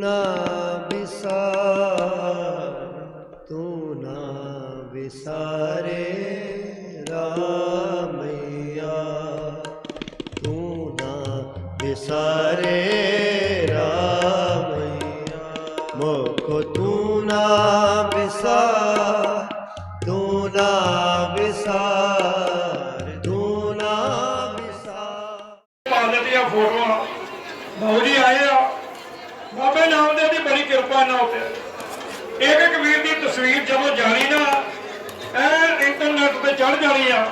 ਨਾ ਵਿਸਾਰ, ਤੂੰ ਨਾ ਵਿਸਾਰੇ ਰਾਮਈਆ। ਤੂੰ ਨਾ ਵਿਸਾਰੇ ਰਾਮਈਆ। ਮੋਖੋ ਤੂੰ ਨਾ ਵਿਸਾਰ, ਤੂੰ ਨਾ ਵਿਸਾਰ, ਤੂੰ ਨਾ ਵਿਸਾਰ। ਪਾ ਦਿੱਤੀਆਂ ਫੋਟੋਆਂ। ਬਾਊ ਆਏ ਆ। ਬਾਬੇ ਨਾਮਦੇਵ ਦੀ ਬੜੀ ਕਿਰਪਾ ਨਾ ਉੱਤੇ ਇੱਕ ਇੱਕ ਵੀਰ ਦੀ ਤਸਵੀਰ ਜਦੋਂ ਜਾਣੀ ਨਾ ਐ ਇੰਟਰਨੈਟ ਤੇ ਚੜ ਜਾਣੀ ਆ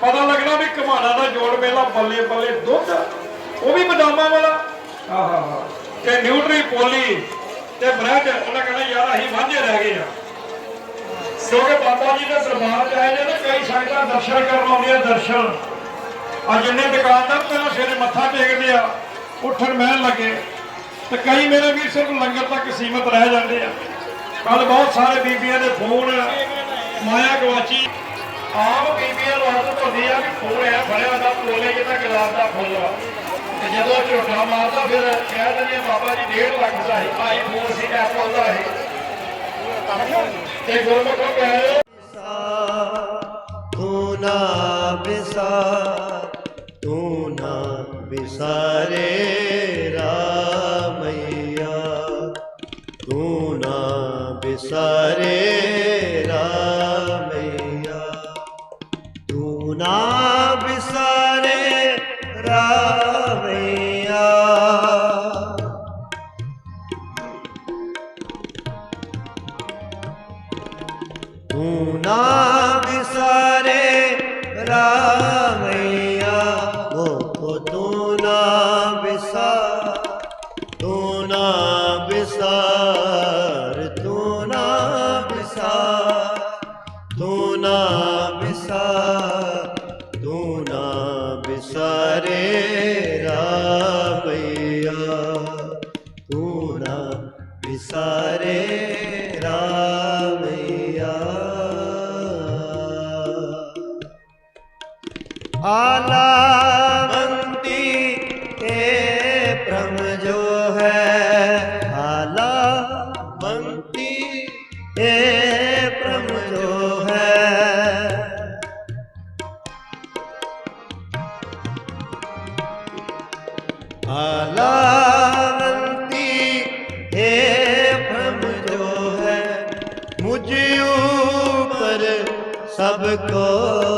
ਪਤਾ ਲੱਗਣਾ ਵੀ ਕਮਾਣਾ ਦਾ ਜੋੜ ਮੇਲਾ ਬੱਲੇ ਬੱਲੇ ਦੁੱਧ ਉਹ ਵੀ ਬਦਾਮਾਂ ਵਾਲਾ। ਆਹਾ ਤੇ ਨਿਊਟਰੀ ਪੋਲੀ ਤੇ ਬ੍ਰੈਡ ਉਹਨਾਂ ਕਹਿੰਦਾ ਯਾਰ ਅਸੀਂ ਵਾਂਝੇ ਰਹਿ ਗਏ ਆ। ਕਿਉਂਕਿ ਬਾਬਾ ਜੀ ਦੇ ਦਰਬਾਰ 'ਚ ਆਏ ਨੇ ਨਾ ਕਈ ਸੰਗਤਾਂ ਦਰਸ਼ਨ ਕਰਨ ਆਉਂਦੀਆਂ ਦਰਸ਼ਨ। ਆ ਜਿੰਨੇ ਦੁਕਾਨਦਾਰ ਪਹਿਲਾਂ ਸਵੇਰੇ ਮੱਥਾ ਟੇਕਦੇ ਆ ਉੱਠਣ ਮਹਿਣ ਲੱਗੇ। ਤੇ ਕਈ ਮੇਰੇ ਵੀਰ ਸਿਰਫ ਲੰਗਰ ਤੱਕ ਸੀਮਤ ਰਹਿ ਜਾਂਦੇ ਆ। ਕੱਲ ਬਹੁਤ ਸਾਰੇ ਬੀਬੀਆਂ ਦੇ ਫੋਨ ਮਾਇਆ ਗਵਾਚੀ। ਆਮ ਬੀਬੀਆਂ ਨੂੰ ਆਦਤ ਹੁੰਦੀ ਆ ਕਿ ਫੋਨ ਐ ਫੜਿਆ ਦਾ ਤੋਲੇ ਜਿਹਾ ਗੁਲਾਬ ਦਾ ਫੁੱਲ ਆ। ਤੇ ਜਦੋਂ ਝੋਟਾ ਮਾਰਦਾ, ਫਿਰ ਕਹਿ ਦਿੰਦੇ ਬਾਬਾ ਜੀ 1.5 ਲੱਖ ਦਾ ਹੈ ਆਈ ਫੋਨ ਸੀ ਐਪਲ ਦਾ ਹੈ ਤੇ ਗੁਰਮੁਖੋਂ ਕਹੇ ਤੂੰ ਨਾ ਵਿਸਾਰ, ਤੂੰ ਨਾ ਵਿਸਾਰੇ। ਨਾ ਵਿਸਾਰੇ ਰਾਮਈਆ। ਤੂੰ ਨਾ ਵਿਸਾਰੇ ਰਾਮਈਆ। ਤੂੰ ਨਾ ਵਿਸਾਰੇ ਰਾਮਈਆ। ਮੋਖੋ ਤੂੰ ਨਾ ਵਿਸਾਰ ਤੂੰ ਨਾ ਵਿਸਾਰ ਤੂੰ ਨਾ ਤੂੰ ਨਾ ਵਿਸ਼ਾ ਤੂੰ ਨਾ ਵਿਸਾਰੇ ਰਾਮਈਆ ਤੂੰ ਨਾ ਵਿਸਾਰੇ ਰਾਮਈਆ ਆਲਾ ਆਲਾਨੰਤੀ ਜੋ ਹੈ ਮੁਝ ਉਪਰ ਸਭ ਕੋ